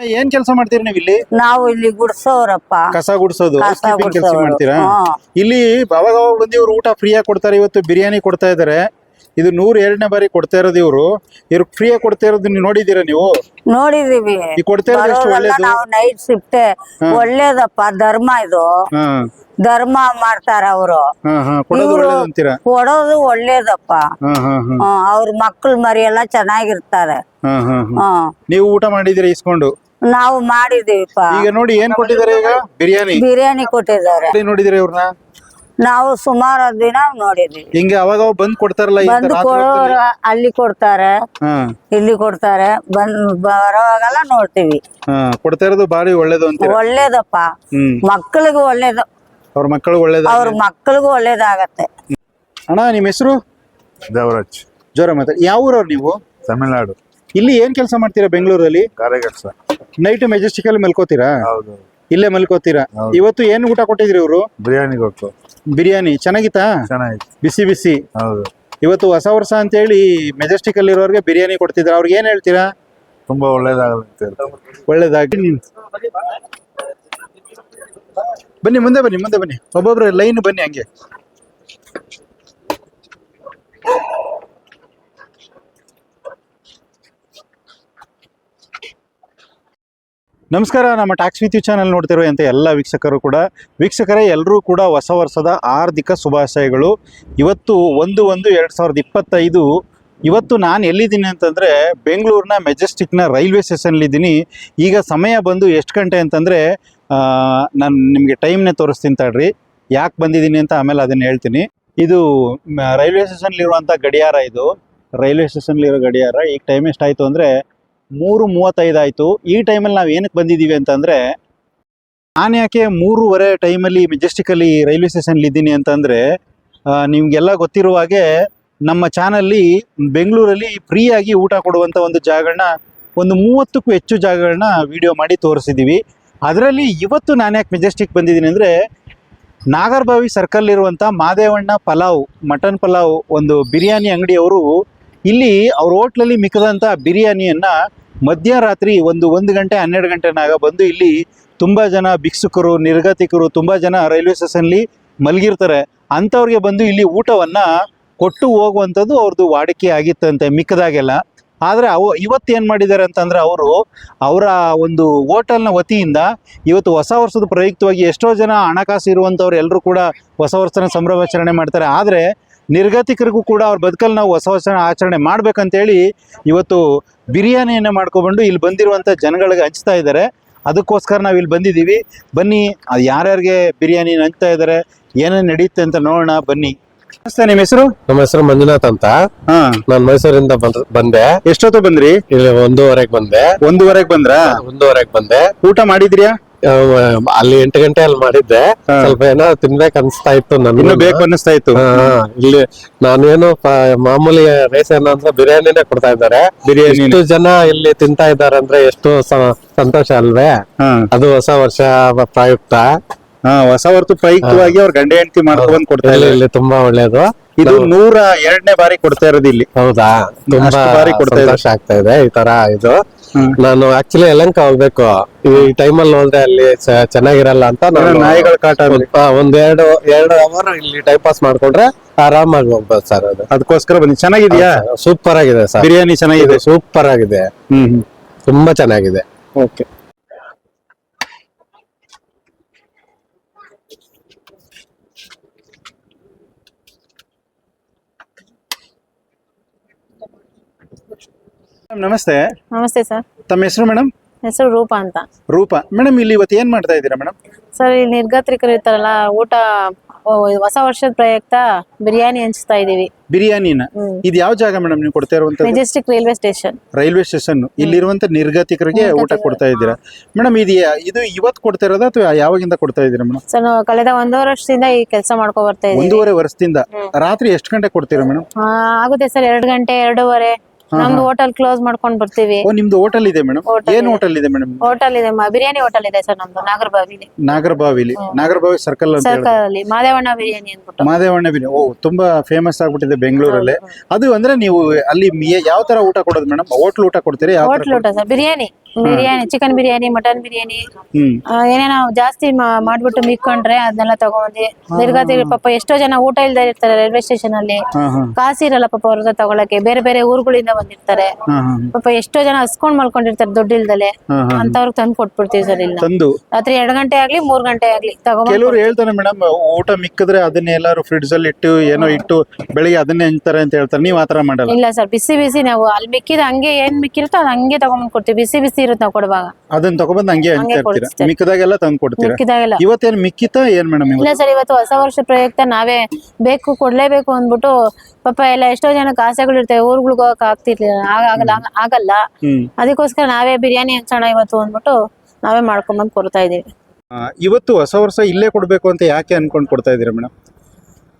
ಏನ್ ಕೆಲಸ ಮಾಡ್ತೀರಿ ನೀವು ಇಲ್ಲಿ ನಾವು ಇಲ್ಲಿ ಗುಡ್ಸೋರಪ್ಪ. ಕಸ ಗುಡ್ಸೋದು ಕಸ ಕೆಲಸ ಗುಡ್ಸೋರು. ಮಾಡ್ತೀರಾ? ಹಾ. ಇಲ್ಲಿ ಅವಾಗ ಅವಾಗ ಬಂದು ಇವ್ರು ಊಟ ಫ್ರೀಯಾಗಿ ಕೊಡ್ತಾರೆ ಇವತ್ತು ಬಿರಿಯಾನಿ ಕೊಡ್ತಾ ಇದಾರೆ. ಇದು ನೂರ ಎರಡನೇ ಬಾರಿ ಕೊಡ್ತಾ ಇರೋದು ಇವರು. ಇವ್ರು ಫ್ರೀಯಾಗಿ ಕೊಡ್ತಾ ಇರೋದು ನೀವು ನೋಡಿದೀರಾ ನೀವು? ನೋಡಿದೀವಿ. ಈ ಕೊಡ್ತಾ ಇರೋದು ಎಷ್ಟು ಬರೋರೆಲ್ಲ ಒಳ್ಳೇದು? ನಾವು ನೈಟ್ ಶಿಫ್ಟ್ ಒಳ್ಳೇದಪ್ಪ ಧರ್ಮ ಇದು. ಹಾ. ಧರ್ಮ ಮಾಡ್ತಾರ ಅವರು. ಹಾ ಹಾ. ಕೊಡೋದು ಇವ್ರು ಒಳ್ಳೇದು ಅಂತೀರಾ? ಕೊಡೋದು ಒಳ್ಳೇದಪ್ಪ. ಹಾ ಹಾ ಹಾ. ಹ್ಮ್, ಅವ್ರ ಮಕ್ಳು ಮರಿ ಎಲ್ಲ ಚೆನ್ನಾಗಿರ್ತಾರೆ. ಹಾ ಹಾ ಹಾ. ಹ್ಮ್ ನೀವು ಊಟ ಮಾಡಿದೀರ ಇಸ್ಕೊಂಡು ನಾವು ಮಾಡಿದೀವಿಪ್ಪ. ಈಗ ನೋಡಿ ಏನ್ ಕೊಟ್ಟಿದ್ದಾರೆ ಈಗ? ಬಿರಿಯಾನಿ. ಬಿರಿಯಾನಿ ಕೊಟ್ಟಿದ್ದಾರೆ. ನೋಡಿದಿರಿ ನೋಡಿದಿರಾ ಇವ್ರನ್ನ? ನಾವು ಸುಮಾರು ದಿನ ನೋಡಿದ್ವಿ. ಹಿಂಗೆ ಅವಾಗ ಬಂದ್ ಕೊಡ್ತಾರಲ್ಲ ಈ ಬಂದು ರಾತ್ರಿ ಹೊತ್ತಲ್ಲಿ? ಅಲ್ಲಿ ಕೊಡ್ತಾರೆ. ಹಾ. ಇಲ್ಲಿ ಕೊಡ್ತಾರೆ. ಬಂದ್ ಬರೋವಾಗೆಲ್ಲ ನೋಡ್ತೀವಿ. ಹಾ ಕೊಡ್ತಾ ಇರೋದು ಬಾರಿ ಒಳ್ಳೇದು ಅಂತೀರಾ? ಒಳ್ಳೇದಪ್ಪ. ಹ್ಮ್. ಮಕ್ಕಳಿಗೂ ಒಳ್ಳೇದು. ಅವ್ರ ಮಕ್ಕಳು ಒಳ್ಳೇದು ಅವ್ರ ಮಕ್ಕಳಿಗೂ ಒಳ್ಳೇದಾಗತ್ತೆ. ಅಣ್ಣ ನಿಮ್ ಹೆಸರು? ದೇವರಾಜ್. ಜೋರ ಮಾತಾಡಿ. ಯಾವ ಊರವ್ರು ನೀವು? ತಮಿಳ್ನಾಡು. ಇಲ್ಲಿ ಏನ್ ಕೆಲಸ ಮಾಡ್ತೀರಾ ಬೆಂಗಳೂರಲ್ಲಿ? ಕೆಲಸ ನೈಟ್ ಮೆಜೆಸ್ಟಿಕ್ ಅಲ್ಲಿ ಮಲ್ಕೋತೀರಾ? ಹೌದು. ಇಲ್ಲೇ ಮಲ್ಕೋತೀರಾ? ಹೌದು. ಇವತ್ತು ಏನ್ ಊಟ ಕೊಟ್ಟಿದ್ರಿ ಇವರು? ಬಿರಿಯಾನಿ ಕೊಟ್ಟು. ಬಿರಿಯಾನಿ. ಚೆನ್ನಾಗಿತ್ತಾ? ಚೆನ್ನಾಗಿತ್ತು. ಬಿಸಿ ಬಿಸಿ. ಹೌದು. ಇವತ್ತು ಹೊಸ ವರ್ಷ ಅಂತ ಹೇಳಿ ಮೆಜೆಸ್ಟಿಕ್ ಅಲ್ಲಿ ಇರೋರ್ಗೆ ಬಿರಿಯಾನಿ ಕೊಡ್ತಿದ್ರ. ಅವ್ರಿಗೆ ಏನ್ ಹೇಳ್ತೀರಾ? ತುಂಬಾ ಒಳ್ಳೇದಾಗುತ್ತೆ ಒಳ್ಳೇದಾಗಿ. ಬನ್ನಿ ಮುಂದೆ ಬನ್ನಿ ಮುಂದೆ ಬನ್ನಿ. ಒಬ್ಬೊಬ್ರು ಲೈನ್ ಬನ್ನಿ ಹಂಗೆ. ನಮಸ್ಕಾರ, ನಮ್ಮ ಟ್ಯಾಕ್ಸ್ ವಿತ್ಯು ಚಾನಲ್ ನೋಡ್ತಿರುವಂಥ ಎಲ್ಲ ವೀಕ್ಷಕರು ಕೂಡ. ವೀಕ್ಷಕರೇ ಎಲ್ಲರೂ ಕೂಡ ಹೊಸ ವರ್ಷದ ಆರ್ಥಿಕ ಶುಭಾಶಯಗಳು. ಇವತ್ತು ಒಂದು ಒಂದು ಎರಡು ಸಾವಿರದ ಇಪ್ಪತ್ತೈದು. ಇವತ್ತು ನಾನು ಎಲ್ಲಿದ್ದೀನಿ ಅಂತಂದರೆ, ಬೆಂಗಳೂರಿನ ಮೆಜೆಸ್ಟಿಕ್ನ ರೈಲ್ವೆ ಸ್ಟೇಷನ್ಲಿದ್ದೀನಿ ಈಗ ಸಮಯ ಬಂದು ಎಷ್ಟು ಗಂಟೆ ಅಂತಂದರೆ ನಾನು ನಿಮಗೆ ಟೈಮ್ನೇ ತೋರಿಸ್ತೀನಿ ತಡ್ರಿ. ಯಾಕೆ ಬಂದಿದ್ದೀನಿ ಅಂತ ಆಮೇಲೆ ಅದನ್ನು ಹೇಳ್ತೀನಿ. ಇದು ರೈಲ್ವೆ ಸ್ಟೇಷನ್ಲಿರುವಂಥ ಗಡಿಯಾರ ಇದು. ರೈಲ್ವೆ ಸ್ಟೇಷನ್ಲಿರೋ ಗಡಿಯಾರ. ಈಗ ಟೈಮ್ ಎಷ್ಟಾಯಿತು ಅಂದರೆ ಮೂರು ಮೂವತ್ತೈದು ಆಯಿತು. ಈ ಟೈಮಲ್ಲಿ ನಾವು ಏನಕ್ಕೆ ಬಂದಿದ್ದೀವಿ ಅಂತಂದರೆ, ನಾನು ಯಾಕೆ ಮೂರುವರೆ ಟೈಮಲ್ಲಿ ಮೆಜೆಸ್ಟಿಕಲ್ಲಿ ರೈಲ್ವೆ ಸ್ಟೇಷನ್ಲಿ ಇದ್ದೀನಿ ಅಂತಂದರೆ ನಿಮಗೆಲ್ಲ ಗೊತ್ತಿರುವ ಹಾಗೆ ನಮ್ಮ ಚಾನಲ್ಲಿ ಬೆಂಗಳೂರಲ್ಲಿ ಫ್ರೀಯಾಗಿ ಊಟ ಕೊಡುವಂಥ ಒಂದು ಜಾಗಗಳನ್ನ ಒಂದು ಮೂವತ್ತಕ್ಕೂ ಹೆಚ್ಚು ಜಾಗಗಳನ್ನ ವಿಡಿಯೋ ಮಾಡಿ ತೋರಿಸಿದ್ದೀವಿ ಅದರಲ್ಲಿ ಇವತ್ತು ನಾನು ಯಾಕೆ ಮೆಜೆಸ್ಟಿಕ್ ಬಂದಿದ್ದೀನಿ ಅಂದರೆ ನಾಗರ್ಭಾವಿ ಸರ್ಕಲ್ ಇರುವಂಥ ಮಾದೇವಣ್ಣ ಪಲಾವ್, ಮಟನ್ ಪಲಾವ್ ಒಂದು ಬಿರಿಯಾನಿ ಅಂಗಡಿಯವರು ಇಲ್ಲಿ ಅವ್ರ ಹೋಟ್ಲಲ್ಲಿ ಮಿಕ್ಕದಂಥ ಬಿರಿಯಾನಿಯನ್ನು ಮಧ್ಯರಾತ್ರಿ ಒಂದು ಒಂದು ಗಂಟೆ ಹನ್ನೆರಡು ಗಂಟೆನಾಗ ಬಂದು ಇಲ್ಲಿ ತುಂಬ ಜನ ಭಿಕ್ಷುಕರು, ನಿರ್ಗತಿಕರು, ತುಂಬ ಜನ ರೈಲ್ವೆ ಸ್ಟೇಷನ್ಲಿ ಮಲಗಿರ್ತಾರೆ. ಅಂಥವ್ರಿಗೆ ಬಂದು ಇಲ್ಲಿ ಊಟವನ್ನು ಕೊಟ್ಟು ಹೋಗುವಂಥದ್ದು ಅವ್ರದ್ದು ವಾಡಿಕೆ ಆಗಿತ್ತಂತೆ, ಮಿಕ್ಕದಾಗೆಲ್ಲ. ಆದರೆ ಅವು ಇವತ್ತು ಏನು ಮಾಡಿದ್ದಾರೆ ಅಂತಂದರೆ ಅವರು ಅವರ ಒಂದು ಹೋಟೆಲ್ನ ವತಿಯಿಂದ ಇವತ್ತು ಹೊಸ ವರ್ಷದ ಪ್ರಯುಕ್ತವಾಗಿ ಎಷ್ಟೋ ಜನ ಹಣಕಾಸು ಇರುವಂಥವ್ರು ಎಲ್ಲರೂ ಕೂಡ ಹೊಸ ವರ್ಷನ ಸಂಭ್ರಮಾಚರಣೆ ಮಾಡ್ತಾರೆ. ಆದರೆ ನಿರ್ಗತಿಕರಿಗೂ ಕೂಡ ಅವ್ರ ಬದುಕಲ್ಲಿ ನಾವು ಹೊಸ ಹೊಸ ಆಚರಣೆ ಮಾಡ್ಬೇಕಂತೇಳಿ ಇವತ್ತು ಬಿರಿಯಾನಿಯನ್ನು ಮಾಡ್ಕೊಬಂಡು ಇಲ್ಲಿ ಬಂದಿರುವಂಥ ಜನಗಳಿಗೆ ಹಂಚ್ತಾ ಇದ್ದಾರೆ. ಅದಕ್ಕೋಸ್ಕರ ನಾವು ಇಲ್ಲಿ ಬಂದಿದ್ದೀವಿ. ಬನ್ನಿ ಅದು ಯಾರ್ಯಾರಿಗೆ ಬಿರಿಯಾನಿ ಹಂಚ್ತಾ ಇದ್ದಾರೆ ಏನೇನು ನಡೆಯುತ್ತೆ ಅಂತ ನೋಡೋಣ ಬನ್ನಿ. ನಮಸ್ತೆ ನಿಮ್ಮ ಹೆಸರು? ನಮ್ಮ ಹೆಸರು ಮಂಜುನಾಥ್ ಅಂತ. ಹಾ. ನಾನ್ ಮೈಸೂರಿಂದ ಬಂದ್- ಬಂದೆ. ಎಷ್ಟೊತ್ತು ಬಂದ್ರಿ? ಇಲ್ಲಿ ಒಂದೂವರೆಗೆ ಬಂದೆ. ಒಂದೂವರೆಗೆ ಬಂದ್ರಾ? ಒಂದೂವರೆಗೆ ಬಂದೆ. ಊಟ ಮಾಡಿದ್ರ್ಯಾ? ಅಲ್ಲಿ ಎಂಟು ಗಂಟೆ ಅಲ್ಲಿ ಮಾಡಿದ್ದೆ. ಸ್ವಲ್ಪ ಏನೋ ತಿನ್ಬೇಕು ಅನ್ಸ್ತಾ ಇತ್ತು ನನ್ಗೆ ಬೇಕು ಅನಿಸ್ತಾ ಇತ್ತು. ಇಲ್ಲಿ ನಾನೇನು ಮಾಮೂಲಿ ರೈಸ್ ಏನೋ ಅಂದ್ರೆ ಬಿರಿಯಾನಿನೇ ಕೊಡ್ತಾ ಇದ್ದಾರೆ. ಬಿರಿಯಾನಿ. ಎಷ್ಟು ಜನ ಇಲ್ಲಿ ತಿಂತಾ ಇದ್ದಾರೆ ಅಂದ್ರೆ ಎಷ್ಟು ಸಂತೋಷ ಅಲ್ವೇ? ಅದು ಹೊಸ ವರ್ಷ ಪ್ರಯುಕ್ತ. ಹೊಸ ವರ್ಷ ಪ್ರಯುಕ್ತವಾಗಿ ಅವ್ರ ಗಂಡ ಹೆಂಡತಿ ಮಾಡ್ಕೊಂಡ್ ಕೊಡ್ತಾ ಇಲ್ಲಿ ಇಲ್ಲಿ ತುಂಬಾ ಒಳ್ಳೇದು. ಇದು ನೂರ ಎರಡನೇ ಬಾರಿ ಕೊಡ್ತಾ ಇರೋದು ಇಲ್ಲಿ. ಹೌದಾ? ತುಂಬಾ ಬಾರಿ ಕೊಡ್ತಾ. ಸಂತೋಷ ಆಗ್ತಾ ಇದೆ ಈ ತರ ಇದು. ನಾನು ಆಕ್ಚುಲಿ ಯಲಂಕ ಹೋಗ್ಬೇಕು. ಈ ಟೈಮಲ್ಲಿ ಹೋದ್ರೆ ಅಲ್ಲಿ ಚ- ಚೆನ್ನಾಗಿರಲ್ಲ ಅಂತ ನಾನು ನಾಯಿಗಳ ಕಾಟ ಅಲ್ಲಿ. ಒಂದ್- ಆ, ಎರಡು ಎರಡು ಅವರ್ ಇಲ್ಲಿ ಟೈಮ್ ಪಾಸ್ ಮಾಡ್ಕೊಂಡ್ರೆ ಆರಾಮಾಗಿ ಹೋಗ್ಬೋದು ಸರ್ ಅದು. ಅದಕ್ಕೋಸ್ಕರ ಬನ್ನಿ. ಚೆನ್ನಾಗಿದ್ಯಾ? ಸೂಪರ್ ಆಗಿದೆ ಸರ್ ಬಿರಿಯಾನಿ ಚೆನ್ನಾಗಿದೆ. ಸೂಪರ್ ಆಗಿದೆ ಹ್ಮ್. ತುಂಬಾ ಚೆನ್ನಾಗಿದೆ. ಓಕೆ. ನಮಸ್ತೆ. ನಮಸ್ತೆ ಸರ್. ತಮ್ಮ ಹೆಸರು ಮೇಡಮ್? ಹೆಸರು ರೂಪಾ ಅಂತ. ರೂಪಾ. ಮೇಡಮ್ ಇಲ್ಲಿ ಇವತ್ತು ಏನ್ ಮಾಡ್ತಾ ಇದ್ದೀರಾ ಮೇಡಮ್? ಸರ್ ಇಲ್ಲಿ ನಿರ್ಗಾತ್ರಿಕರು ಇರ್ತಾರಲ್ಲ ಊಟ ಹೊಸ ವರ್ಷದ ಪ್ರಯುಕ್ತ ಬಿರಿಯಾನಿ ಹಂಚ್ತಾ ಇದೀವಿ ಬಿರಿಯಾನಿನ? ಇದು ಯಾವ ಜಾಗ ಮೇಡಮ್ ನೀವು ಕೊಡ್ತಾ ಇರುವಂತ Majestic railway station. Railway station. ಇಲ್ಲಿರುವಂತ ನಿರ್ಗತಿಕರಿಗೆ ಊಟ ಕೊಡ್ತಾ ಇದ್ದೀರಾ? ಮೇಡಮ್ ಇದು ಇದು ಇವತ್ತು ಕೊಡ್ತಾ ಇರೋದಾ ಅಥವಾ ಯಾವಾಗಿಂದ ಕೊಡ್ತಾ ಇದ್ದೀರಾ ಮೇಡಮ್? ಸರ್ ನಾವು ಕಳೆದ ಒಂದೂವರೆ ವರ್ಷದಿಂದ ಈ ಕೆಲಸ ಮಾಡ್ಕೊ ಬರ್ತಾ ಇದೀವಿ ಒಂದೂವರೆ ವರ್ಷದಿಂದ. ರಾತ್ರಿ ಎಷ್ಟು ಗಂಟೆ ಕೊಡ್ತೀರಾ ಮೇಡಮ್? ಆಗುತ್ತೆ ಸರ್ ಎರಡು ಗಂಟೆ ಎರಡೂವರೆ. ನಮ್ದು ಹೋಟೆಲ್ ಕ್ಲೋಸ್ ಮಾಡ್ಕೊಂಡ್ ಬರ್ತೀವಿ. ಓ ನಿಮ್ದು ಹೋಟೆಲ್ ಇದೆ ಮೇಡಮ್? ಏನ್. ಹೋಟೆಲ್ ಇದೆ ಮೇಡಮ್ ಹೋಟೆಲ್ ಇದೆ ಮಾ- ಬಿರಿಯಾನಿ ಹೋಟೆಲ್ ಇದೆ ಸರ್ ನಮ್ದು ನಾಗರಬಾವಿಲಿ. ನಾಗರಬಾವಿಲಿ. ನಾಗರಬಾವಿ ಸರ್ಕಲ್ ಅಂತ ಹೇಳಿ ಸರ್ಕಲ್ ಅಲ್ಲಿ ಮಾದೇವಣ್ಣ ಬಿರಿಯಾನಿ ಅಂದ್ಬಿಟ್ಟು. ಮಾದೇವಣ್ಣ ಬಿರಿಯಾನಿ. ಓ ತುಂಬಾ ಫೇಮಸ್ ಆಗ್ಬಿಟ್ಟಿದೆ ಬೆಂಗಳೂರಲ್ಲಿ. ಅದು ಅಂದ್ರೆ ನೀವು ಅಲ್ಲಿ ಮಿ- ಯಾವ ತರ ಊಟ ಕೊಡೋದು ಮೇಡಮ್? ಹೋಟ್ಲ್ ಊಟ ಕೊಡ್ತೀರಾ? ಯಾವ ತರ ಹೋಟ್ಲ್ ಊಟ sir biryani. Biryani chicken biryani mutton biryani ಆ, ಏನೇನೋ ಜಾಸ್ತಿ ಮಾ- ಮಾಡ್ಬಿಟ್ಟು ಮಿಕ್ಕೊಂಡ್ರೆ ಅದನ್ನೆಲ್ಲ ತಗೊಂಡಿ ದೀರ್ಘಾತಿ ಪಾಪ ಎಷ್ಟೋ ಜನ ಊಟ ಇಲ್ದೇ ಇರ್ತಾರೆ ರೈಲ್ವೆ ಸ್ಟೇಷನ್ ಅಲ್ಲಿ. ಕಾಸಿ ಹಾ. ಕಾಸು ಇರಲ್ಲ ಪಾಪ ಅವ್ರದ್ದು ತಗೊಳಕ್ಕೆ ಬೇರೆ ಬೇರೆ ಊರುಗಳಿಂದ ಬಂದಿರ್ತಾರೆ. ಹಾ ಹಾ ಪಾಪ ಎಷ್ಟೋ ಜನ ಹಸ್ಕೊಂಡ್ ಮಲ್ಕೊಂಡಿರ್ತಾರೆ ದುಡ್ಡು ಇಲ್ದಲೆ. ಹಾ ಹಾ ಅಂತವ್ರಿಗೆ ತಂದು ಕೊಟ್ಬಿಡ್ತೀವಿ ಸರ್ ಇಲ್ಲ. ತಂದು. ರಾತ್ರಿ ಎರಡ್ ಗಂಟೆ ಆಗ್ಲಿ ಮೂರ್ ಗಂಟೆ ಆಗ್ಲಿ ತಗೊಂಡ್ ಕೆಲವ್ರು ಹೇಳ್ತಾರೆ ಮೇಡಮ್ ಊಟ ಮಿಕ್ಕಿದ್ರೆ ಅದನ್ನೇ ಎಲ್ಲಾರು ಫ್ರಿಡ್ಜ್ ಅಲ್ಲಿ ಇಟ್ಟು ಏನೋ ಇಟ್ಟು ಬೆಳಿಗ್ಗೆ ಅದನ್ನೇ ಹಂಚ್ತಾರೆ ಅಂತ ಹೇಳ್ತಾರೆ. ನೀವ್ ಆತರ ಮಾಡಲ್ಲ. ಇಲ್ಲ ಸರ್ ಬಿಸಿ ಬಿಸಿ ನಾವು ಅಲ್ಲಿ ಮಿಕ್ಕಿದ ಹಂಗೆ ಏನ್ ಮಿಕ್ಕಿರುತ್ತೋ ಅದ್ ಹಂಗೆ ತಗೊಂಡ್ ಕೊಡ್ತೀವಿ. ಬಿಸಿ ಬಿಸಿ ಇರುತ್ತೆ ನಾವು ಕೊಡುವಾಗ. ಅದನ್ನ ತಗೊಬಂದ್ ಹಂಗೆ ಹಂಚ್ತಾ ಇರ್ತೀರಾ ಕೊಡಿಸ್ತಾರೆ. ಮಿಕ್ಕದಾಗೆಲ್ಲ ತಂದು ಕೊಡ್ತೀರಾ? ಮಿಕ್ಕಿದಾಗೆಲ್ಲ. ಇವತ್ತೇನ್ ಮಿಕ್ಕಿತಾ ಏನ್ ಮೇಡಮ್ ಇಲ್ಲ ಸರ್ ಇವತ್ತು ಹೊಸ ವರ್ಷ ಪ್ರಯುಕ್ತ ನಾವೇ ಬೇಕು ಕೊಡ್ಲೇಬೇಕು ಅಂದ್ಬಿಟ್ಟು ಪಾಪ ಎಲ್ಲ ಎಷ್ಟೋ ಜನ ಆಸೆಗಳು ಇರ್ತವೆ. ಊರ್ಗಳಿಗೆ ಹೋಗಕ್ ಆಗ್ತಿರ್ಲಿಲ್ಲ. ಆಗ- ಆಗಲ್ಲ ಆಗಲ್ಲ. ಹ್ಮ್. ಅದಕ್ಕೋಸ್ಕರ ನಾವೇ ಬಿರಿಯಾನಿ ಹಂಚೋಣ ಇವತ್ತು ಅಂದ್ಬಿಟ್ಟು ನಾವೇ ಮಾಡ್ಕೊಂಡ್ಬಂದು ಕೊಡ್ತಾ ಇದೀವಿ. ಆ, ಇವತ್ತು ಹೊಸ ವರ್ಷ ಇಲ್ಲೇ ಕೊಡ್ಬೇಕು ಅಂತ ಯಾಕೆ ಅನ್ಕೊಂಡ್ ಕೊಡ್ತಾ ಇದೀರಾ ಮೇಡಮ್?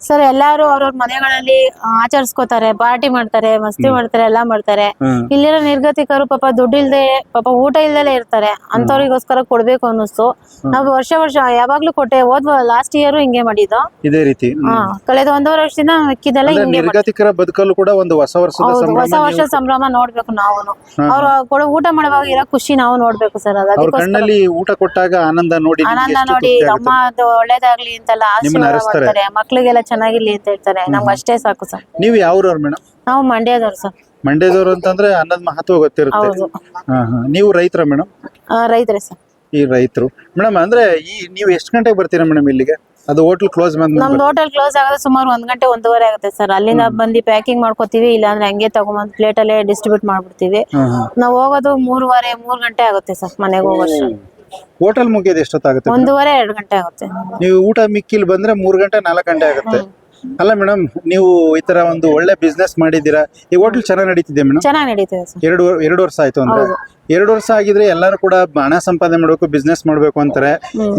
ಸರ್ ಎಲ್ಲಾರು ಅವ್ರವ್ರ ಮನೆಗಳಲ್ಲಿ ಆಚರಿಸ್ಕೋತಾರೆ ಪಾರ್ಟಿ ಮಾಡ್ತಾರೆ ಮಸ್ತಿ ಮಾಡ್ತಾರೆ ಎಲ್ಲಾ ಮಾಡ್ತಾರೆ. ಇಲ್ಲಿರೋ ನಿರ್ಗತಿಕರು ಪಾಪ ದುಡ್ಡು ಇಲ್ದೆ ಪಾಪ ಊಟ ಇಲ್ದಲೇ ಇರ್ತಾರೆ. ಅಂತವ್ರಿಗೋಸ್ಕರ ಕೊಡ್ಬೇಕು ಅನ್ನಿಸ್ತು. ನಾವು ವರ್ಷ ವರ್ಷ ಯಾವಾಗ್ಲೂ ಕೊಟ್ಟೆ ಹೋದ್ ಲಾಸ್ಟ್ ಇಯರ್ ಹಿಂಗೆ ಮಾಡಿದ್ದು. ಇದೇ ರೀತಿ. ಕಳೆದ ಒಂದೂವರೆ ವರ್ಷದಿಂದ ಮಿಕ್ಕಿದೆಲ್ಲ ಹಿಂಗೆ ನಿರ್ಗತಿಕರ ಬದುಕಲ್ಲೂ ಕೂಡ ಒಂದು ಹೊಸ ವರ್ಷದ ಹೌದು ಹೊಸ ವರ್ಷ ಸಂಭ್ರಮ ನೋಡ್ಬೇಕು ನಾವು ಅವ್ರ ಕೊಡೋ ಊಟ ಮಾಡುವಾಗ ಇರೋ ಖುಷಿ ನಾವು ನೋಡ್ಬೇಕು ಸರ್ ಅದಕ್ಕೆ ಅದಕ್ಕೋಸ್ಕರ. ಕಣ್ಣಲ್ಲಿ ಊಟ ಕೊಟ್ಟಾಗ ಆನಂದ ನೋಡಿ ನಿಮ್ಗೆ ಆನಂದ ಎಷ್ಟು ನೋಡಿ ತೃಪ್ತಿ ಅಮ್ಮ ಅದು ಒಳ್ಳೇದಾಗ್ಲಿ ಅಂತೆಲ್ಲ ಆಸೆ ಆಶೀರ್ವಾದ ಹರಸ್ತಾರೆ. ಮಾಡ್ತಾರೆ ಮಕ್ಳಿಗೆಲ್ಲ ಚೆನ್ನಾಗಿರ್ಲಿ ಅಂತ ಹೇಳ್ತಾರೆ ನಮ್ಗೆ ಅಷ್ಟೇ ಸಾಕು ಸರ್. ನೀವು ಯಾವ್ರವ್ರು ಮೇಡಮ್ ನಾವು ಮಂಡ್ಯದವ್ರು ಸರ್. ಮಂಡ್ಯದವ್ರು ಅಂತಂದ್ರೆ ಅನ್ನದ ಮಹತ್ವ ಗೊತ್ತಿರುತ್ತೆ. ಹೌದು. ಹಾ ಹಾ. ನೀವು ರೈತರ ಮೇಡಮ್ ಆ, ರೈತರೇ ಸರ್. ಈ ರೈತರು. ಮೇಡಮ್ ಅಂದ್ರೆ ಈ ನೀವು ಎಷ್ಟು ಗಂಟೆಗೆ ಬರ್ತೀರಾ ಮೇಡಮ್ ಇಲ್ಲಿಗೆ? ಅದು ಹೋಟೆಲ್ ಕ್ಲೋಸ್ ನಮ್ದು ಹೋಟೆಲ್ ಕ್ಲೋಸ್ ಆಗೋದು ಸುಮಾರು ಒಂದ್ ಗಂಟೆ ಒಂದೂವರೆ ಆಗುತ್ತೆ ಸರ್. ಅಲ್ಲಿಂದ ಬಂದು ಪ್ಯಾಕಿಂಗ್ ಮಾಡ್ಕೋತೀವಿ ಇಲ್ಲಾಂದ್ರೆ ಹಂಗೆ ತಗೊಂಬಂದು ಪ್ಲೇಟ್ ಅಲ್ಲೇ ಡಿಸ್ಟ್ರಿಬ್ಯೂಟ್ ಮಾಡ್ಬಿಡ್ತೀವಿ. ನಾವು ಹೋಗೋದು ಮೂರುವರೆ ಮೂರ್ ಗಂಟೆ ಆಗುತ್ತೆ ಸರ್ ಮನೆಗೆ ಹೋಗೋಷ್ಟು ಹೋಟೆಲ್ ಮುಗಿಯೋದು ಎಷ್ಟೊತ್ತಾಗುತ್ತೆ? ಒಂದೂವರೆ ಎರಡು ಗಂಟೆ ಆಗುತ್ತೆ. ನೀವು ಊಟ ಮಿಕ್ಕಿಲ್ ಬಂದ್ರೆ ಮೂರು ಗಂಟೆ ನಾಲ್ಕು ಗಂಟೆ ಆಗುತ್ತೆ. ಅಲ್ಲ ಮೇಡಮ್ ನೀವು ಈ ತರ ಒಂದು ಒಳ್ಳೆ ಬಿಸ್ನೆಸ್ ಮಾಡಿದ್ದೀರಾ? ಈ ಹೋಟ್ಲ್ ಚೆನ್ನಾಗಿ ನಡೀತಿದೆ ಮೇಡಮ್ ಚೆನ್ನಾಗಿ ನಡೀತಿದೆ ಸರ್ ಎರಡು ಎರಡು ವರ್ಷ ಆಯ್ತು ಅಂದ್ರೆ? ಎರಡು ವರ್ಷ ಆಗಿದ್ರೆ ಎಲ್ಲರೂ ಕೂಡ ಹಣ ಸಂಪಾದನೆ ಮಾಡಬೇಕು ಬಿಸ್ನೆಸ್ ಮಾಡ್ಬೇಕು ಅಂತಾರೆ.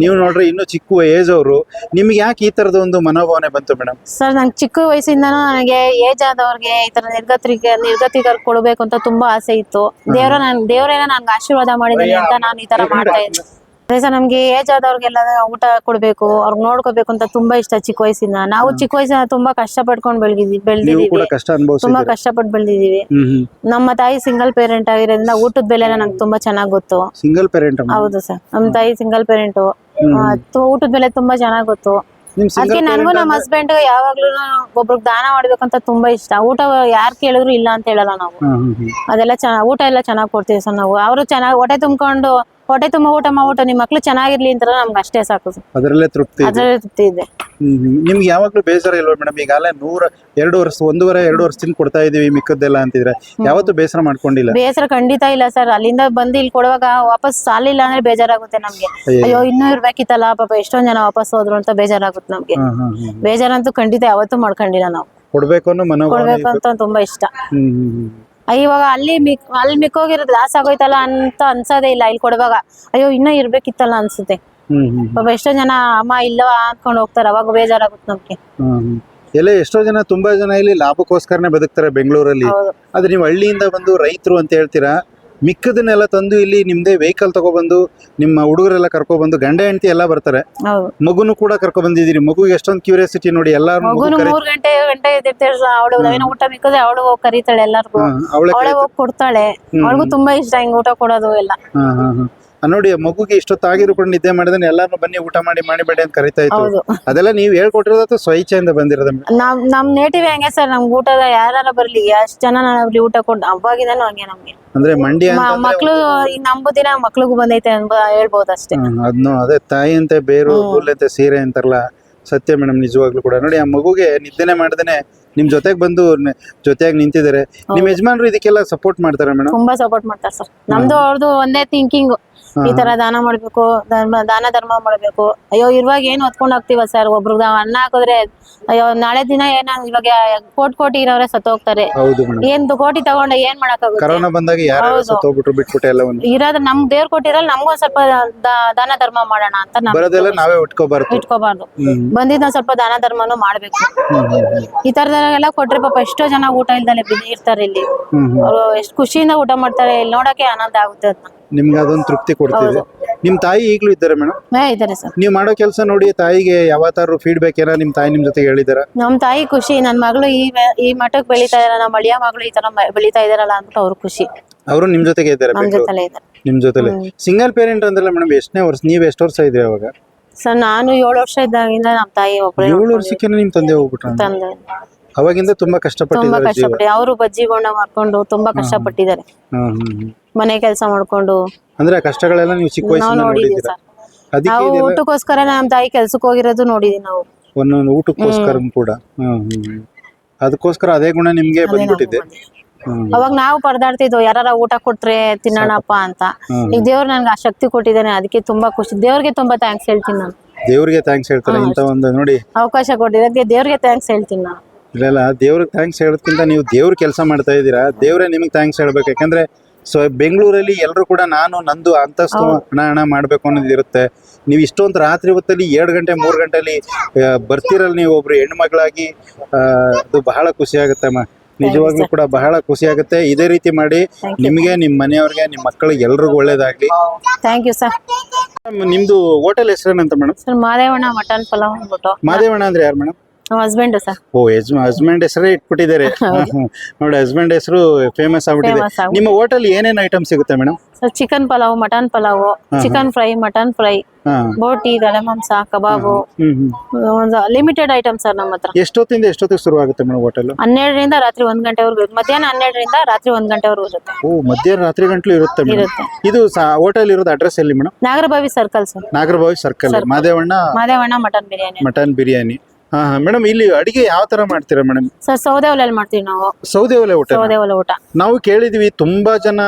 ನೀವು ನೋಡ್ರಿ ಇನ್ನು ಚಿಕ್ಕ ಏಜ್ ಅವರು. ನಿಮ್ಗೆ ಯಾಕೆ ಈ ತರದ ಒಂದು ಮನೋಭಾವನೆ ಬಂತು ಮೇಡಮ್ ಸರ್ ನಂಗೆ ಚಿಕ್ಕ ವಯಸ್ಸಿಂದನೂ ನನಗೆ ಏಜ್ ಆದವ್ರಿಗೆ ಈ ತರ ನಿರ್ಗತಿಗೆ ನಿರ್ಗತಿ ಕೊಡಬೇಕು ಅಂತ ತುಂಬಾ ಆಸೆ ಇತ್ತು. ದೇವರ ನನ್ ದೇವರೇನ ನನ್ಗೆ ಆಶೀರ್ವಾದ ಮಾಡಿದ್ದೀನಿ ಅಂತ ನಾನು ಈ ತರ ಮಾಡ್ತಾ ಇದ್ದೆ ಅದೇ ಸರ್ ನಮ್ಗೆ ಏಜ್ ಆದವ್ರಿಗೆಲ್ಲ ಊಟ ಕೊಡ್ಬೇಕು ಅವ್ರಿಗೆ ನೋಡ್ಕೋಬೇಕು ಅಂತ ತುಂಬಾ ಇಷ್ಟ ಚಿಕ್ಕ ವಯಸ್ಸಿಂದ. ನಾವು ಚಿಕ್ಕ ವಯಸ್ಸಿನ ತುಂಬಾ ಕಷ್ಟ ಪಡ್ಕೊಂಡು ಬೆಳ್ದಿದ್ವಿ ಬೆಳ್ದಿದೀವಿ ತುಂಬಾ ಕಷ್ಟಪಟ್ಟು ಬೆಳ್ದಿದೀವಿ ನಮ್ಮ ತಾಯಿ ಸಿಂಗಲ್ ಪೇರೆಂಟ್ ಆಗಿರೋದ್ರಿಂದ ಊಟದ ಬೆಲೆನ ನಂಗೆ ತುಂಬಾ ಚೆನ್ನಾಗ್ ಗೊತ್ತು. ಸಿಂಗಲ್ ಪೇರೆಂಟ್ ಹೌದು ಸರ್ ನಮ್ಮ ತಾಯಿ ಸಿಂಗಲ್ ಪೇರೆಂಟ್ ಊಟದ ಬೆಲೆ ತುಂಬಾ ಚೆನ್ನಾಗ್ ಗೊತ್ತು. ಅದಕ್ಕೆ ನನ್ಗೂ ನಮ್ಮ ಹಸ್ಬೆಂಡ್ ಯಾವಾಗ್ಲೂ ಒಬ್ರಿಗೆ ದಾನ ಮಾಡ್ಬೇಕಂತ ತುಂಬಾ ಇಷ್ಟ. ಊಟ ಯಾರ್ ಕೇಳಿದ್ರು ಇಲ್ಲ ಅಂತ ಹೇಳಲ್ಲ ನಾವು. ಅದೆಲ್ಲ ಊಟ ಎಲ್ಲ ಚೆನ್ನಾಗ್ ಕೊಡ್ತೀವಿ ಸರ್ ನಾವು. ಅವರು ಚೆನ್ನಾಗಿ ಹೊಟ್ಟೆ ತುಂಬ್ಕೊಂಡು ಹೊಟ್ಟೆ ತುಂಬ ಊಟ ಮಾಡ್ಬಿಟ್ಟು ನಿಮ್ ಮಕ್ಳು ಚೆನ್ನಾಗಿರ್ಲಿ ಅಂತ ನಮ್ಗೆ ಅಷ್ಟೇ ಸಾಕು. ಅದರಲ್ಲೇ ತೃಪ್ತಿ ಇದೆ. ಅದ್ರಲ್ಲಿ ತೃಪ್ತಿ ಇದೆ. ನಿಮ್ಗೆ ಯಾವಾಗ್ಲೂ ಬೇಸರ ಇಲ್ವಾ ಮೇಡಮ್? ಈಗಾಗಲೇ ನೂರ ಎರಡು ವರ್ಷ ಒಂದೂವರೆ ಎರಡು ವರ್ಷದಿಂದ ಕೊಡ್ತಾ ಇದೀವಿ ಮಿಕ್ಕದ್ದೆಲ್ಲ ಅಂತಿದ್ರೆ. ಯಾವತ್ತೂ ಬೇಸರ ಮಾಡ್ಕೊಂಡಿಲ್ಲ. ಬೇಸರ ಖಂಡಿತ ಇಲ್ಲ ಸರ್. ಅಲ್ಲಿಂದ ಬಂದು ಇಲ್ಲಿ ಕೊಡುವಾಗ ವಾಪಸ್ ಸಾಲಿಲ್ಲ ಅಂದ್ರೆ ಬೇಜಾರಾಗುತ್ತೆ ನಮ್ಗೆ. ಅಯ್ಯೋ. ಇನ್ನೂ ಇರ್ಬೇಕಿತ್ತಲ್ಲ ಪಾಪ ಎಷ್ಟೊಂದ್ ಜನ ವಾಪಸ್ ಹೋದ್ರು ಅಂತ ಬೇಜಾರಾಗುತ್ತೆ ನಮ್ಗೆ. ಬೇಜಾರಂತೂ ಖಂಡಿತ ಯಾವತ್ತೂ ಮಾಡ್ಕೊಂಡಿಲ್ಲ ನಾವು. ಕೊಡ್ಬೇಕು ಅನ್ನೋ ಮನೋಭಾವ ಕೊಡ್ಬೇಕು ಅಂತ ತುಂಬಾ ಇಷ್ಟ. ಇವಾಗ ಅಲ್ಲಿ ಮಿಕ್ ಅಲ್ಲಿ ಮಿಕ್ಕೋಗಿರೋದು ಲಾಸ್ ಆಗೋಯ್ತಲ್ಲ ಅಂತ ಅನ್ಸೋದೇ ಇಲ್ಲ. ಇಲ್ಲಿ ಕೊಡುವಾಗ ಅಯ್ಯೋ ಇನ್ನೂ ಇರ್ಬೇಕಿತ್ತಲ್ಲ ಅನ್ಸುತ್ತೆ. ಪಾಪ ಎಷ್ಟೋ ಜನ ಅಮ್ಮ ಇಲ್ಲವಾ ಅನ್ಕೊಂಡು ಹೋಗ್ತಾರೆ. ಅವಾಗ ಬೇಜಾರಾಗುತ್ತೆ ನಮ್ಗೆ. ಎಲ್ಲ ಎಷ್ಟೋ ಜನ ತುಂಬಾ ಜನ ಇಲ್ಲಿ ಲಾಭಕ್ಕೋಸ್ಕರನೇ ಬದುಕ್ತಾರೆ ಬೆಂಗಳೂರಲ್ಲಿ. ಆದ್ರೆ ನೀವು ಹಳ್ಳಿಯಿಂದ ಬಂದು ರೈತರು ಅಂತ ಹೇಳ್ತೀರಾ? ಮಿಕ್ಕದನ್ನೆಲ್ಲ ತಂದು ಇಲ್ಲಿ ನಿಮ್ದೇ ವೆಹಿಕಲ್ ತಗೊಬಂದು ನಿಮ್ಮ ಹುಡುಗರೆಲ್ಲ ಕರ್ಕೊಬಂದು ಗಂಡ ಹೆಂಡತಿ ಎಲ್ಲ ಬರ್ತಾರೆ. ಮಗುನು ಕೂಡ ಕರ್ಕೊ ಬಂದಿದ್ದೀರಿ ಮಗುಗೆ ಎಷ್ಟೊಂದು ಕ್ಯೂರಿಯಾಸಿಟಿ ನೋಡಿ ಎಲ್ಲಾರು ಮಗುನು ಮೂರ್ ಗಂಟೆ ಗಂಟೆ ಎದ್ದಿರ್ತಾಳೆ ಅವಳು ಏನೋ ಊಟ ಮಿಕ್ಕದೆ ಅವಳು ಹೋಗಿ ಕರೀತಾಳೆ ಎಲ್ಲಾರ್ಗು. ಅವಳೆ ಹೋಗಿ ಕೊಡ್ತಾಳೆ. ಅವಳಿಗೂ ತುಂಬಾ ಇಷ್ಟ ಹಿಂಗ್ ಊಟ ಕೊಡೋದು ಎಲ್ಲ. ನೋಡಿ ಮಗುಗೆ ಇಷ್ಟೊತ್ತಾಗಿರು ಕೂಡ ನಿದ್ದೆ ಮಾಡಿದ್ರೆ ಎಲ್ಲಾರು ಬನ್ನಿ ಊಟ ಮಾಡಿ ಮಾಡಿಬೇಡಿ ಅಂತ ಕರಿತಾ ಇತ್ತು. ಹೌದು. ಅದೆಲ್ಲ ನೀವ್ ಹೇಳ್ಕೊಟ್ಟಿರೋದು ಅಥವಾ ಸ್ವಇಚ್ಛೆಯಿಂದ ಬಂದಿರೋದ? ನಮ್ ನಮ್ ನೇಟಿವ್ ಹೆಂಗೆ ಸರ್ ನಮ್ಗೆ ಊಟದ ಯಾರ ಬರ್ಲಿ ಎಷ್ಟ್ ಜನ ನಾನು ಊಟ ಕೊಡ್ ಅವಾಗಿಂದನೂ ಹಂಗೆ ನಮ್ಗೆ. ಅಂದ್ರೆ ಮಂಡ್ಯ ಮ- ಅಂತಂದ್ರೆ ಮಕ್ಳು ಈ ನಂಬು ದಿನ ಮಕ್ಳಿಗೂ ಬಂದೈತೆ ಅನ್ಬ ಹೇಳ್ಬೋದು ಅಷ್ಟೇ. ಹ್ಮ್, ಅದ್ನು ಅದೇ ತಾಯಿ ಅಂತೆ ಬೇರು ಅಂತ ಸೀರೆ ಅಂತಾರಲ್ಲ ಸತ್ಯ ಮೇಡಮ್ ನಿಜವಾಗ್ಲೂ ಕೂಡ. ನೋಡಿ ಆ ಮಗುಗೆ ನಿದ್ದೆನೆ ಮಾಡ್ದೇನೆ ನಿಮ್ ಜೊತೆಗ್ ಬಂದು ನ- ಜೊತೆಯಾಗಿ ನಿಂತಿದ್ದಾರೆ. ನಿಮ್ ಯಜಮಾನ್ರು ಇದಕ್ಕೆಲ್ಲ ಸಪೋರ್ಟ್ ಮಾಡ್ತಾರೆ ಮೇಡಮ್? ತುಂಬಾ ಸಪೋರ್ಟ್ ಮಾಡ್ತಾರೆ ಸರ್ ನಮ್ದು ಅವ್ರದ್ದು ಒಂದೇ ಥಿಂಕಿಂಗ್ ಈ ತರ ದಾನ ಮಾಡ್ಬೇಕು ಧರ್ಮ ದಾನ ಧರ್ಮ ಮಾಡ್ಬೇಕು. ಅಯ್ಯೋ ಇರುವಾಗ ಏನ್ ಹೊತ್ಕೊಂಡ್ ಹೋಗ್ತೀವ ಸರ್ ಒಬ್ರು ಅನ್ನ ಹಾಕಿದ್ರೆ ಅಯ್ಯೋ ನಾಳೆ ದಿನ ಏನ ಇವಾಗ ಕೋಟಿ ಕೋಟಿ ಇರೋರೆ ಸತ್ತೋಗ್ತಾರೆ. ಏನ್ ಕೋಟಿ ತಗೊಂಡ ಏನ್ ಕರೋನಾ ಬಂದಾಗ. ಸತ್ತೋಗ್ಬಿಟ್ರು ಬಿಟ್ಬಿಟ್ಟು ಇರೋದ್ ನಮ್ ದೇವ್ರ ಕೊಟ್ಟಿರಲ್ಲ ನಮ್ಗೂ ಸ್ವಲ್ಪ ದಾನ ಧರ್ಮ ಮಾಡೋಣ ಅಂತ ಬರೋದೆಲ್ಲ ನಾವೇ ಇಟ್ಕೋಬಾರ್ದು. ಇಟ್ಕೋಬಾರ್ದು ಬಂದಿದ್ ಬಂದಿದ್ದ ಒಂದ್ ಸ್ವಲ್ಪ ದಾನ ಧರ್ಮನು ಮಾಡ್ಬೇಕು. ಈ ತರದೆಲ್ಲ ಕೊಟ್ರೆ ಪಾಪ ಎಷ್ಟೋ ಜನ ಊಟ ಇಲ್ದಲೆ ಇರ್ತಾರೆ ಇಲ್ಲಿ. ಅವ್ರು ಎಷ್ಟು ಖುಷಿಯಿಂದ ಊಟ ಮಾಡ್ತಾರೆ ಇಲ್ಲಿ ನೋಡಕ್ಕೆ ಆನಂದ ಆಗುತ್ತೆ ಅಂತ. ನಿಮ್ಗೆ ಅದೊಂದು ತೃಪ್ತಿ ಕೊಡ್ತಿದೆ. ನಿಮ್ ತಾಯಿ ಈಗಲೂ ಇದ್ದಾರೆ ಮೇಡಮ್ ಇದ್ದಾರೆ ಇದಾರೆ ಸರ್. ನೀವು ಮಾಡೋ ಕೆಲಸ ನೋಡಿ ತಾಯಿಗೆ ಯಾವತ್ತಾರು ಫೀಡ್ಬ್ಯಾಕ್ ಏನೋ ನಿಮ್ ತಾಯಿ ನಿಮ್ ಜೊತೆ ಹೇಳಿದಾರ? ನಮ್ ತಾಯಿ ಖುಷಿ. ನನ್ ಮಗಳು ಈ ವೆ- ಈ ಮಠಕ್ಕೆ ಬೆಳಿತಾ ಇದಾರ ನಮ್ಮ ಅಳಿಯ ಮಗಳು ಈ ತರ ಮ- ಬೆಳಿತಾ ಇದಾರಲ್ಲ ಅಂತ ಅವ್ರ ಖುಷಿ. ಅವರು ನಿಮ್ ಜೊತೆಗೆ ಇದ್ದಾರೆ ನಿಮ್ಮ ಜೊತೆ ಇದ್ದಾರೆ. ನಿಮ್ ಜೊತೆಲೆ? ಸಿಂಗಲ್ ಪೇರೆಂಟ್ ಅಂದ್ರಲ್ಲ ಮೇಡಮ್ ಎಷ್ಟನೇ ವರ್ಷ ನೀವ್ ಎಷ್ಟು ವರ್ಷ ಇದ್ರಿ ಅವಾಗ? ಸರ್ ನಾನು ಏಳು ವರ್ಷ ಇದ್ದಾಗಿಂದ ನಮ್ಮ ತಾಯಿ ಒಬ್ಬರೇ ಏಳು ವರ್ಷಕ್ಕೆ ನಿಮ್ ತಂದೆ ಹೋಗ್ಬಿಟ್ರ? ತಂದೆ. ಅವಾಗಿಂದ ತುಂಬಾ ತುಂಬಾ ಕಷ್ಟಪಟ್ಟಿದ್ದಾರೆ ಜೀವ. ಕಷ್ಟಪಟ್ಟು. ಅವರು ಬಜ್ಜಿ ಬೋಂಡ ಮಾಡ್ಕೊಂಡು ತುಂಬಾ ಕಷ್ಟಪಟ್ಟಿದ್ದಾರೆ. ಹ್ಮ್ ಹ್ಮ್ ಹ್ಮ್. ಮನೆ ಕೆಲಸ ಮಾಡ್ಕೊಂಡು. ಅಂದ್ರೆ ಕಷ್ಟಗಳೆಲ್ಲ ನೀವು ಚಿಕ್ಕ ನಾವು ವಯಸ್ಸಿಂದ ನೋಡಿದೀವಿ ನೋಡಿದ್ದೀರಾ? ಸರ್. ಅದಕ್ಕೆ ನಾವು ಇದೆಲ್ಲ ಊಟಕ್ಕೋಸ್ಕರ ನಮ್ ತಾಯಿ ಕೆಲ್ಸಕ್ಕೆ ಹೋಗಿರೋದು ನೋಡಿದೀವಿ ನಾವು. ಒಂದೊಂದು ಊಟಕ್ಕೋಸ್ಕರ ಕೂಡ. ಹ್ಮ್ ಹ್ಮ್ ಹ್ಮ್. ಅದಕ್ಕೋಸ್ಕರ ಅದೇ ಗುಣ ನಿಮ್ಗೆ ಬಂದ್ಬಿಟ್ಟಿದೆ. ಹ್ಮ್ ಅವಾಗ ನಾವು ಪರದಾಡ್ತಿದ್ವು ಯಾರ ಊಟ ಕೊಟ್ರೆ ತಿನ್ನೋಣಪ್ಪ ಅಂತ. ಹ್ಮ್. ಈಗ ದೇವ್ರ ನನ್ಗೆ ಆ ಶಕ್ತಿ ಕೊಟ್ಟಿದ್ದಾನೆ ಅದಕ್ಕೆ ತುಂಬಾ ಖುಷಿ. ದೇವ್ರಿಗೆ ತುಂಬಾ ಥ್ಯಾಂಕ್ಸ್ ಹೇಳ್ತೀನಿ ನಾನು. ದೇವ್ರಿಗೆ ಥ್ಯಾಂಕ್ಸ್ ಹೇಳ್ತಾರೆ? ಇಂಥ ಒಂದು ನೋಡಿ. ಅವಕಾಶ ಕೊಟ್ಟಿರೋದಕ್ಕೆ ದೇವ್ರಿಗೆ ಥ್ಯಾಂಕ್ಸ್ ಹೇಳ್ತೀನಿ ನಾನು. ಇಲ್ಲ ದೇವ್ರಿಗೆ ಥ್ಯಾಂಕ್ಸ್ ಹೇಳೋದಕ್ಕಿಂತ ನೀವು ದೇವ್ರ ಕೆಲಸ ಮಾಡ್ತಾ ಇದ್ದೀರಾ? ದೇವ್ರೇ ನಿಮ್ಗೆ ಥ್ಯಾಂಕ್ಸ್ ಹೇಳ್ಬೇಕು. ಯಾಕಂದ್ರೆ ಸೊ ಬೆಂಗಳೂರಲ್ಲಿ ಎಲ್ಲರೂ ಕೂಡ ನಾನು ನಂದು ಅಂತಸ್ತು ಹಣ ಹಣ ಮಾಡ್ಬೇಕು ಅನ್ನೋದು ಇರುತ್ತೆ. ನೀವು ಇಷ್ಟೊಂದು ರಾತ್ರಿ ಹೊತ್ತಲ್ಲಿ ಎರಡು ಗಂಟೆ ಮೂರು ಗಂಟೆಲಿ ಬರ್ತೀರಲ್ಲ ನೀವು ಒಬ್ರು ಹೆಣ್ಮಗಳಾಗಿ ಅದು ಬಹಳ ಖುಷಿ ಆಗುತ್ತಮ್ಮ ನಿಜವಾಗ್ಲೂ ಕೂಡ ಬಹಳ ಖುಷಿ ಆಗುತ್ತೆ. ಇದೇ ರೀತಿ ಮಾಡಿ ನಿಮಗೆ ನಿಮ್ಮ ಮನೆಯವ್ರಿಗೆ ನಿಮ್ಮ ಮಕ್ಕಳಿಗೆ ಎಲ್ರಿಗೂ ಒಳ್ಳೇದಾಗ್ಲಿ. ಥ್ಯಾಂಕ್ ಯು ಸರ್ ನಿಮ್ದು hotel ಹೆಸರೇನಂತ madam sir Madevanna mutton pulao ಅಂದ್ಬಿಟ್ಟು. ಮಾದೇವಣ್ಣ ಅಂದ್ರೆ ಯಾರು ಮೇಡಮ್ ಹಸ್ಬೆಂಡ್ ಸರ್ ಓ ಹಸ್ಬೆಂಡ್ ಹೆಸರೇ ಇಟ್ಬಿಟ್ಟಿದ್ದಾರೆ. ನೋಡಿ ಹಸ್ಬೆಂಡ್ ಹೆಸರು ಫೇಮಸ್ ಆಗ್ಬಿಟ್ಟಿದೆ. ನಿಮ್ಮ ಹೋಟೆಲ್ ಏನೇನ್ ಐಟಮ್ ಸಿಗುತ್ತೆ madam sir chicken pulao mutton pulao chicken fry mutton fry ಬೋಟಿ ತಲೆ ಮಾಂಸ ಕಬಾಬು. ಒಂದು ಲಿಮಿಟೆಡ್ ಐಟಮ್ ಸರ್ ನಮ್ಮ ಹತ್ರ. ಎಷ್ಟೊತ್ತಿಂದ ಎಷ್ಟೊತ್ತಿಗೆ ಶುರು ಆಗುತ್ತೆ ಮೇಡಮ್ ಹೋಟೆಲ್ ಹನ್ನೆರಡರಿಂದ ರಾತ್ರಿ ಒಂದ್ ಗಂಟೆವರೆಗೂ ಮಧ್ಯಾಹ್ನ ಹನ್ನೆರಡರಿಂದ ರಾತ್ರಿ ಒಂದ್ ಗಂಟೆವರೆಗೂ ಇರುತ್ತೆ. ಓ ಮಧ್ಯಾಹ್ನ ರಾತ್ರಿ ಗಂಟ್ಲು ಇರುತ್ತೆ ಇರುತ್ತೆ. ಇದು ಹೋಟೆಲ್ ಇರೋದು ಅಡ್ರೆಸ್ ಎಲ್ಲಿ madam Nagarbhavi circle sir. Nagarbhavi circle Madevanna Madevanna mutton biryani mutton biryani. ಹಾ ಹಾ. ಮೇಡಮ್ ಇಲ್ಲಿ ಅಡಿಗೆ ಯಾವ ತರ ಮಾಡ್ತೀರಾ ಮೇಡಮ್? ಸರ್ ಸೌದೆ ಒಲೆಯಲ್ಲಿ ಮಾಡ್ತೀವಿ ನಾವು. ಸೌದೆ ಒಲೆ ಊಟ ಸೌದೆ ಒಲೆ ಊಟ. ನಾವು ಕೇಳಿದ್ವಿ ತುಂಬಾ ಜನ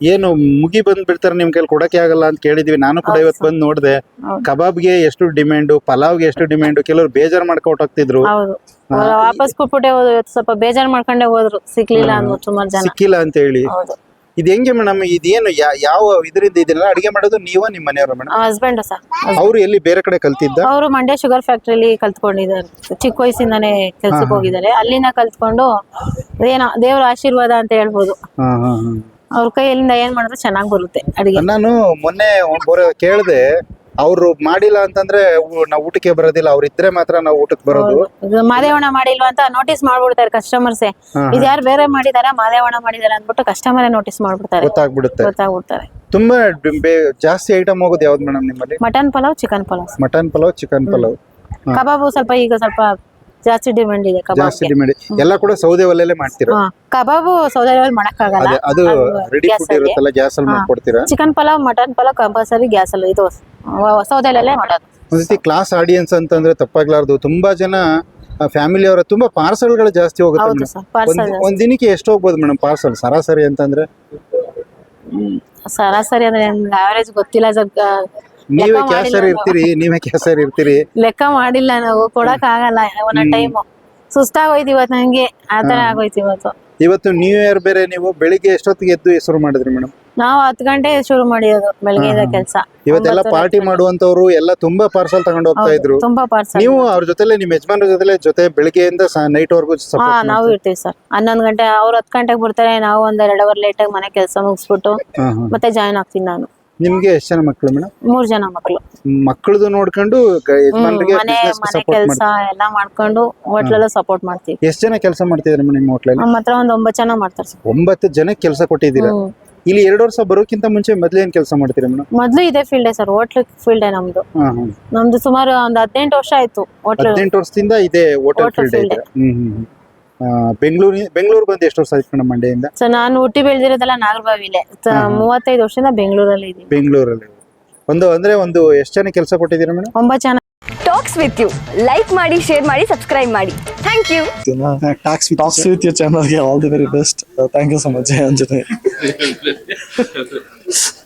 ಏನು ಮುಗಿ ಬಂದ್ಬಿಡ್ತಾರೆ ನಿಮ್ ಕೈಲಿ ಕೊಡಕ್ಕೆ ಆಗಲ್ಲ ಅಂತ ಕೇಳಿದ್ವಿ. ನಾನು ಕೂಡ ಇವತ್ತು ಬಂದು ನೋಡಿದೆ. ಕಬಾಬ್ಗೆ ಎಷ್ಟು ಡಿಮ್ಯಾಂಡು ಪಲಾವ್ಗೆ ಎಷ್ಟು ಡಿಮ್ಯಾಂಡ್ ಕೆಲವರು ಬೇಜಾರ್ ಮಾಡ್ಕೊಂಡು ಹೋಗ್ತಿದ್ರು. ಹೌದು. ವಾಪಸ್ ಕೊಟ್ಬಿಟ್ಟೆ ಹೋದ್ರು ಇವತ್ತು ಸ್ವಲ್ಪ ಬೇಜಾರ್ ಮಾಡ್ಕೊಂಡೆ ಹೋದ್ರು. ಸಿಕ್ಲಿಲ್ಲ ಅಂದ್ಬಿಟ್ಟು ಸುಮಾರು ಜನ. ಸಿಕ್ಕಿಲ್ಲ ಅಂತ ಹೇಳಿ. ಹೌದು. ಇದು ಹೆಂಗೆ ಮೇಡಮ್? ಇದೇನು ಯಾ- ಯಾವ ಇದರಿಂದ ಇದೆಲ್ಲ ಅಡಿಗೆ ಮಾಡೋದು ನೀವ ನಿಮ್ಮ ಮನೆಯವರು ಮೇಡಮ್? ಹಸ್ಬೆಂಡ್ ಸರ್ ಅವ್ರು ಎಲ್ಲಿ ಬೇರೆ ಕಡೆ ಕಲ್ತಿದ್ದ? ಅವರು ಮಂಡ್ಯ ಶುಗರ್ ಫ್ಯಾಕ್ಟ್ರಿಲಿ ಕಲ್ತ್ಕೊಂಡಿದ್ದಾರೆ. ಚಿಕ್ಕ ವಯಸ್ಸಿಂದಾನೇ ಕೆಲ್ಸಕ್ಕೆ ಹೋಗಿದ್ದಾರೆ. ಅಲ್ಲಿನ ಕಲ್ತ್ಕೊಂಡು ಏನೋ ದೇವ್ರ ಆಶೀರ್ವಾದ ಅಂತ ಹೇಳ್ಬೋದು. ಹಾ ಹಾ ಹಾ. ಅವ್ರ ಕೈಯಲ್ಲಿಂದ ಏನ್ ಮಾಡಿದ್ರೆ ಚೆನ್ನಾಗಿ ಬರುತ್ತೆ ಅಡಿಗೆ. ನಾನು ಮೊನ್ನೆ ಕೇಳಿದೆ ಅವ್ರು ಮಾಡಿಲ್ಲ ಅಂತಂದ್ರೆ ಊ- ನಾವು ಊಟಕ್ಕೆ ಬರೋದಿಲ್ಲ. ಅವ್ರು ಇದ್ರೆ ಮಾತ್ರ ನಾವು ಊಟಕ್ಕೆ ಬರೋದು. ಇದು ಮಾದೇವಣ್ಣ ಮಾಡಿಲ್ವಾ ಅಂತ ನೋಟಿಸ್ ಮಾಡ್ಬಿಡ್ತಾರೆ ಕಸ್ಟಮರ್ಸ್ ಹಾ, ಇದು ಯಾರು ಬೇರೆ ಮಾಡಿದಾರ ಮಾದೇವಣ ಮಾಡಿದಾರೆ ಅಂದ್ಬಿಟ್ಟು ಕಸ್ಟಮರ್ ನೋಟಿಸ್ ಮಾಡ್ಬಿಡ್ತಾರೆ. ಗೊತ್ತಾಗ್ಬಿಡುತ್ತೆ. ಗೊತ್ತಾಗ್ಬಿಡ್ತಾರೆ. ತುಂಬಾ ಡಿ- ಬೇ- ಜಾಸ್ತಿ ಐಟಮ್ ಹೋಗೋದು ಯಾವ್ದು ಮೇಡಮ್ ನಿಮ್ಮಲ್ಲಿ? Mutton pulao chicken pulao. Mutton pulao chicken pulao. Kebab ಸ್ವಲ್ಪ ಈಗ ಸ್ವಲ್ಪ ಜಾಸ್ತಿ ಡಿಮ್ಯಾಂಡ್ ಇದೆ ಜಾಸ್ತಿ ಡಿಮ್ಯಾಂಡ್ ಎಲ್ಲ ಕೂಡ ಸೌದೆ ಒಲೆಯಲ್ಲೇ ಮಾಡ್ತೀರಾ? ಕಬಾಬು ಸೌದೆ ಮಾಡಕ್ಕಾಗಲ್ಲ. ಅದೇ ಅದು ರೆಡಿ ಫುಡ್. ಇರುತ್ತಲ್ಲ ಗ್ಯಾಸ್ ಅಲ್ಲಿ. ಮಾಡ್ಕೊಡ್ತೀರಾ? Chicken pulao mutton pulao compulsory gas ಅಲ್ಲಿ ಇದು ಸೌದೆಲಲ್ಲೇ ಮಾಡೋದು. ಒಂದ್ಸತಿ ಕ್ಲಾಸ್ ಆಡಿಯನ್ಸ್ ಅಂತಂದ್ರೆ ತಪ್ಪಾಗ್ಲಾರ್ದು. ತುಂಬಾ ಜನ ಫ್ಯಾಮಿಲಿ ಅವರ ತುಂಬಾ ಪಾರ್ಸಲ್ಗಳು ಜಾಸ್ತಿ ಹೋಗುತ್ತೆ ಹೌದು ಒಂದ್ ದಿನಕ್ಕೆ ಎಷ್ಟು ಹೋಗ್ಬೋದು ಮೇಡಮ್ ಪಾರ್ಸಲ್ ಸರಾಸರಿ ಅಂತಂದ್ರೆ? ಸರಾಸರಿ ಅಂದ್ರೆ ಆವರೇಜ್ ಗೊತ್ತಿಲ್ಲ ಸರ್ ನೀವೇ ಲೆಕ್ಕ ಕ್ಯಾಸರ್ ಮಾಡಿಲ್ಲ ಇರ್ತೀರಿ ನೀವೇ ಕ್ಯಾಸರ್ ಇರ್ತೀರಿ. ಲೆಕ್ಕ ಮಾಡಿಲ್ಲ ನಾವು ಕೊಡಕ್ ಆಗಲ್ಲ ಟೈಮ್ ಸುಸ್ತಾಗೋಯ್ತು ಇವತ್ತು ನಂಗೆ ಆತರ ಆಗೋಯ್ತು ಇವತ್ತು. ಇವತ್ತು ನ್ಯೂ ಇಯರ್ ಬೇರೆ ನೀವು ಬೆಳಿಗ್ಗೆ ಎಷ್ಟೊತ್ತಿಗೆ ಎದ್ದು ಶುರು ಮಾಡಿದ್ರಿ ಮೇಡಮ್ ನಾವು ಹತ್ತು ಗಂಟೆ ಶುರು ಮಾಡಿರೋದು ಬೆಳಿಗ್ಗೆ ಕೆಲಸ. ಇವತ್ತೆಲ್ಲ ಪಾರ್ಟಿ ಮಾಡುವಂತವ್ರು ಎಲ್ಲ ತುಂಬಾ ಪಾರ್ಸಲ್ ತಗೊಂಡು ಹೋಗ್ತಾ ಇದ್ರು. ತುಂಬಾ ಪಾರ್ಸಲ್ ನೀವು ಅವ್ರ ಜೊತೆಲೆ ನಿಮ್ ಯಜಮಾನ್ರ ಜೊತೆ ಜೊತೆ ಬೆಳಿಗ್ಗೆಯಿಂದ ನೈಟ್ ವರ್ಗು ಹಾ ನಾವು ಇರ್ತೀವಿ ಸರ್ ಹನ್ನೊಂದು ಗಂಟೆ ಅವ್ರು ಹತ್ತು ಗಂಟೆಗೆ ಬರ್ತಾರೆ ನಾವು ಒಂದ್ ಎರಡು ಅವರ್ ಲೇಟ್ ಆಗಿ ಮನೆ ಕೆಲಸ ಮುಗಿಸ್ಬಿಟ್ಟು ಮತ್ತೆ ಜಾಯ್ನ್ ಆಗ್ತೀನಿ ನಾನು. ನಿಮ್ಗೆ ಎಷ್ಟು ಜನ ಮಕ್ಕಳು ಮೇಡಮ್ ಮೂರ್ ಜನ ಮಕ್ಕಳು ಮಕ್ಕಳದು ನೋಡ್ಕೊಂಡು ಗ- ಯಜಮಾನ್ರಿಗೆ ಮನೆ ಬಿಸ್ನೆಸ್ ಮನೆ ಸಪೋರ್ಟ್ ಕೆಲಸ ಎಲ್ಲ ಮಾಡ್ಕೊಂಡು ಹೋಟ್ಲಲ್ಲೂ ಸಪೋರ್ಟ್ ಮಾಡ್ತೀವಿ. ಎಷ್ಟು ಜನ ಕೆಲಸ ಮಾಡ್ತಿದ್ರಿ ನಿಮ್ಮ ಹೋಟ್ಲಲ್ಲಿ? ನಮ್ಮ ಹತ್ರ ಒಂದ್ ಒಂಬತ್ತು ಜನ ಮಾಡ್ತಾರೆ ಒಂಬತ್ತು ಜನಕ್ಕೆ ಕೆಲಸ ಕೊಟ್ಟಿದ್ದೀರಾ? ಹ್ಮ್. ಇಲ್ಲಿ ಎರಡು ವರ್ಷ ಬರೋಕ್ಕಿಂತ ಮುಂಚೆ ಮೊದ್ಲು ಏನ್ ಕೆಲಸ ಮಾಡ್ತೀರಾ ಮೇಡಮ್ ಮೊದ್ಲು ಇದೇ ಫೀಲ್ಡೇ ಸರ್ ಹೋಟ್ಲ್ ಫೀಲ್ಡೇ ನಮ್ದು. ಹಾ ಹಾ. ನಮ್ದು ಸುಮಾರು ಒಂದ್ ಹದಿನೆಂಟು ವರ್ಷ ಆಯ್ತು ಹೋಟ್ಲ್ ಹದಿನೆಂಟು ವರ್ಷದಿಂದ ಇದೆ ಹೋಟೆಲ್ Hotel ಫೀಲ್ಡ್ field. ಇದೆ? ಹ್ಮ್ ಹ್ಮ್ ಹ್ಮ್. ಬೆಂಗಳೂರು ಬೆಂಗಳೂರು ಬಂದು ಎಷ್ಟು ವರ್ಷ ಆಯ್ತು ಮೇಡಮ್ ಮಂಡ್ಯದಿಂದ? ಸೊ ನಾನು ಹುಟ್ಟಿ ಬೆಳೆದಿರೋದೆಲ್ಲ ನಾಗರಬಾವಿಲೆ. ಮೂವತ್ತೈದು ವರ್ಷದಿಂದ ಬೆಂಗಳೂರಲ್ಲಿ ಇದೀನಿ ಬೆಂಗಳೂರಲ್ಲಿ. ಒಂದು ಅಂದ್ರೆ ಒಂದು ಎಷ್ಟು ಜನ ಕೆಲಸ ಕೊಟ್ಟಿದ್ದೀರಾ ಮೇಡಮ್? ಒಂಬತ್ತು ಜನ. ಟಾಕ್ಸ್ ವಿತ್ ಯು ಲೈಕ್ ಮಾಡಿ ಶೇರ್ ಮಾಡಿ ಸಬ್ಸ್ಕ್ರೈಬ್ ಮಾಡಿ. Thank you talks talks with you your all Yeah, very best thank you Uh, much you